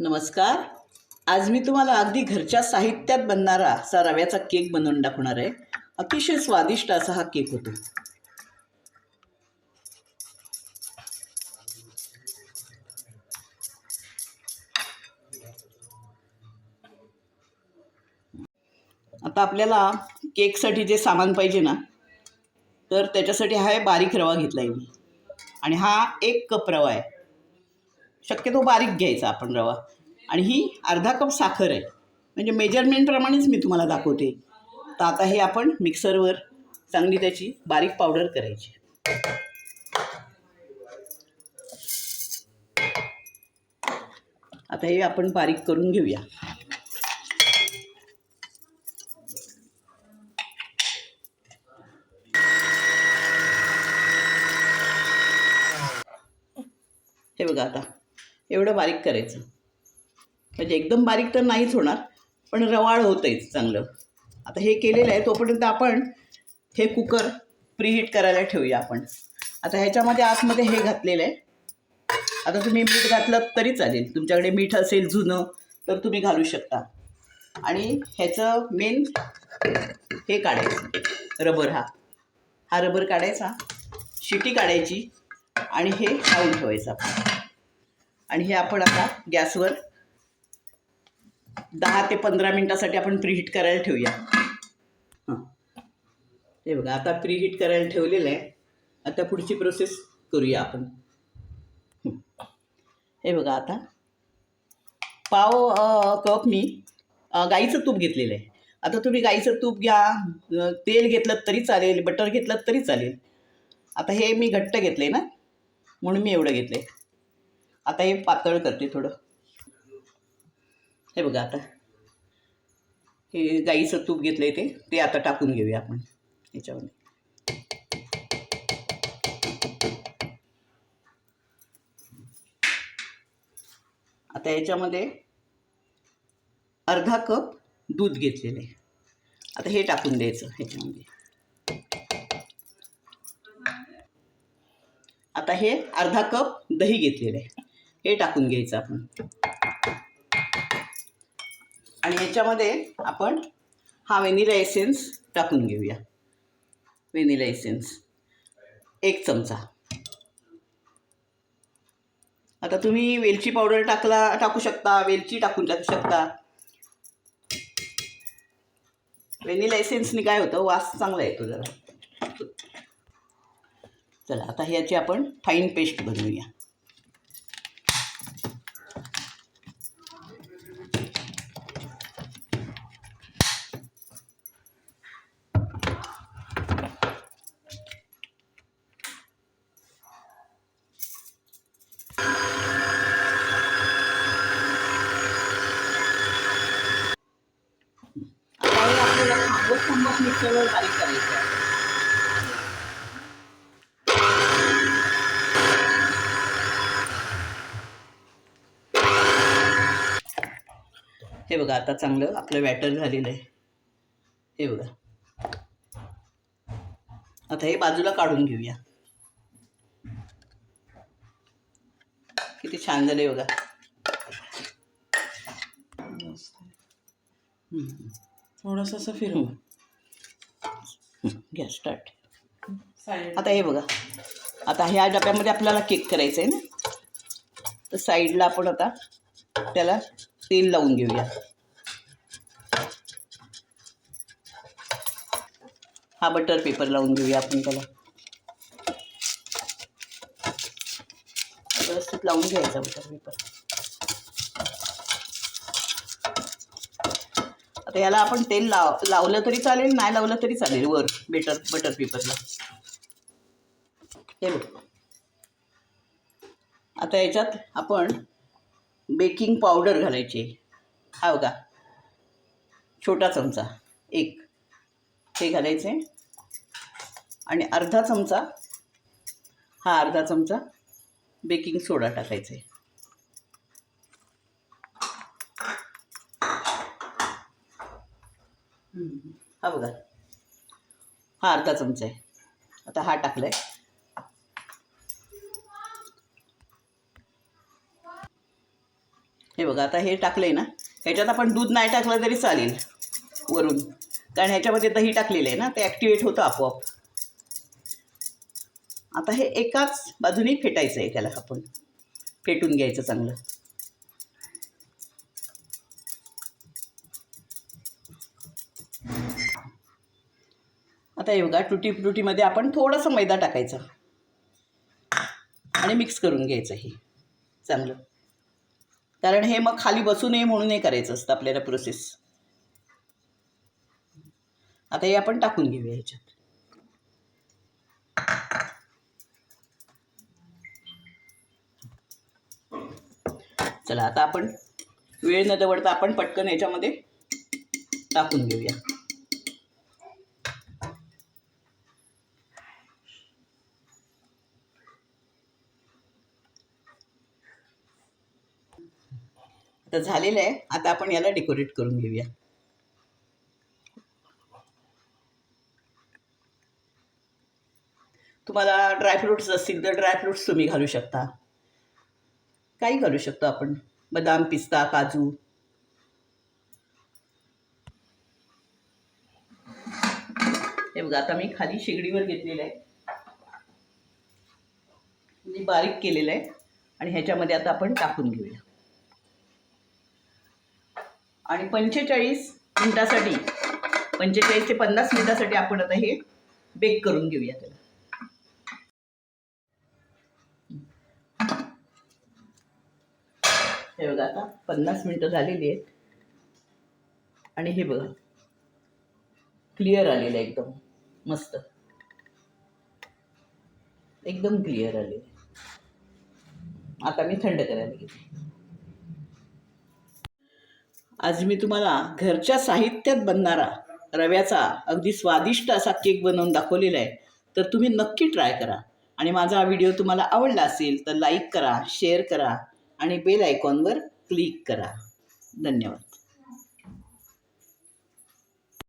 नमस्कार. आज मी तुम्हाला अगदी घरच्या साहित्यात बनणारा असा रव्याचा केक बनवून दाखवणार आहे. अतिशय स्वादिष्ट असा हा केक होतो. आता आपल्याला केकसाठी जे सामान पाहिजे ना तर त्याच्यासाठी हा बारीक रवा घेतला आहे मी. आणि हा एक कप रवा आहे. शक्यतो बारीक घ्यायचा आपण रवा. आणि ही अर्धा कप साखर आहे. म्हणजे मेजरमेंटप्रमाणेच मी तुम्हाला दाखवते. तर आता हे आपण मिक्सरवर चांगली त्याची बारीक पावडर करायची. आता हे आपण बारीक करून घेऊया. हे बघा आता. एवढं बारीक करायचं. म्हणजे एकदम बारीक तर नाहीच होणार पण रवाळ होतंच चांगलं. आता हे केलेलं आहे तोपर्यंत आपण हे कुकर प्रीहीट करायला ठेवूया आपण. आता ह्याच्यामध्ये आतमध्ये हे घातलेलं आहे. आता तुम्ही मीठ घातलं तरी चालेल. तुमच्याकडे मीठ असेल जुनं तर तुम्ही घालू शकता. आणि ह्याचं मेन हे काढायचं रबर हा. हा रबर काढायचा शिटी काढायची आणि हे लावून ठेवायचं आपण. आणि हे आपण आता गॅसवर दहा ते पंधरा मिनटासाठी आपण प्रीहीट करायला ठेवूया. हां. हे बघा आता प्रीहीट करायला ठेवलेलं आहे. आता पुढची प्रोसेस करूया आपण. हे. बघा आता. पाव कप मी गाईचं तूप घेतलेलं आहे. आता तुम्ही गाईचं तूप घ्या तेल घेतलं तरी चालेल बटर घेतलं तरी चालेल. आता हे मी घट्ट घेतलं आहे ना? म्हणून मी एवढं घेतलं आहे आता हे पातळ करते थोडं. हे बघा आता. हे गाईचं तूप घेतलं आहे ते ते आता टाकून घेऊया आपण याच्यामध्ये. आता याच्यामध्ये अर्धा कप दूध घेतलेलं आहे. आता हे टाकून द्यायचं ह्याच्यामध्ये आता हे अर्धा कप दही घेतलेलं आहे. हे टाकून घ्यायचं आपण. आणि याच्यामध्ये आपण हा व्हेनिला एसेन्स टाकून घेऊया. Vanilla essence. एक चमचा. आता तुम्ही वेलची पावडर टाकला टाकू शकता वेलची टाकून टाकू शकता. व्हेनिला एसेन्सने काय होतं? वास चांगला येतो जरा. चला आता ह्याची आपण फाईन पेस्ट बनवूया आता हे आपल्याला थांबवत थांबवत मिक्सरवर बारीक करायचं आहे? हे बघा आता चांगलं आपलं बॅटर झालेलं आहे. हे बघा. आता हे बाजूला काढून घेऊया. किती छान झाले बघा. थोडंसं असं फिरव. घ्या स्टार्ट आता हे बघा. आता ह्या डब्यामध्ये आपल्याला केक करायचं आहे ना? तर साईडला आपण आता त्याला तेल लावून घेऊया. हा बटर पेपर लावून घेऊया आपण त्याला. व्यवस्थित लावून घ्यायचा बटर पेपर. आता याला आपण तेल लाव लावलं तरी चालेल नाही लावलं तरी चालेल वर बेटर बटर पेपरला हे बघ. आता याच्यात आपण बेकिंग पावडर घालायची. हा बघा. छोटा चमचा एक. हे घालायचे. आणि अर्धा चमचा हा अर्धा चमचा बेकिंग सोडा टाकायचा. आहे हा बघा. हा अर्धा चमचा आहे. आता हा टाकला आहे हे बघा आता हे टाकलं आहे ना ह्याच्यात आपण दूध नाही टाकलं तरी चालेल वरून. कारण ह्याच्यामध्ये दही टाकलेलं आहे ना ते ॲक्टिवेट होतं आपोआप. आता हे एकाच बाजूने फेटायचं आहे त्याला आपण. फेटून घ्यायचं चांगलं. आता हे बघा टुटी फ्रुटीमध्ये आपण थोडंसं मैदा टाकायचा. आणि मिक्स करून घ्यायचं हे. चांगलं. कारण हे मग खाली बसू नये म्हणून हे करायचं असतं आपल्याला प्रोसेस आता हे आपण टाकून घेऊया ह्याच्यात. चला आता आपण वेळ न दवडता आपण पटकन याच्यामध्ये टाकून घेऊया. तर झालेलं आहे. आता आपण याला डेकोरेट करून घेऊया. तुम्हाला ड्रायफ्रुट्स असतील तर ड्रायफ्रुट्स तुम्ही घालू शकता. काही घालू शकतो आपण. बदाम पिस्ता काजू. हे बघा आता मी खाली शेगडीवर घेतलेलं आहे. म्हणजे बारीक केलेलं आहे. आणि ह्याच्यामध्ये आता आपण टाकून घेऊया. आणि पंचेचाळीस मिनटासाठी पंचेचाळीस ते पन्नास मिनटासाठी आपण आता हे बेक करून घेऊया त्याला. हे बघा आता पन्नास मिनटं झालेली आहेत. आणि हे बघा क्लिअर आलेलं आहे एकदम मस्त. एकदम क्लिअर आलेलं आहे. आता मी थंड करायला घेते. आज मी तुम्हाला घरच्या साहित्यात बनणारा रव्याचा अगदी स्वादिष्ट असा केक बनवून दाखवलेला आहे. तर तुम्ही नक्की ट्राय करा. आणि माझा हा व्हिडिओ तुम्हाला आवडला असेल तर लाईक करा शेअर करा आणि बेल आयकॉनवर क्लिक करा. धन्यवाद.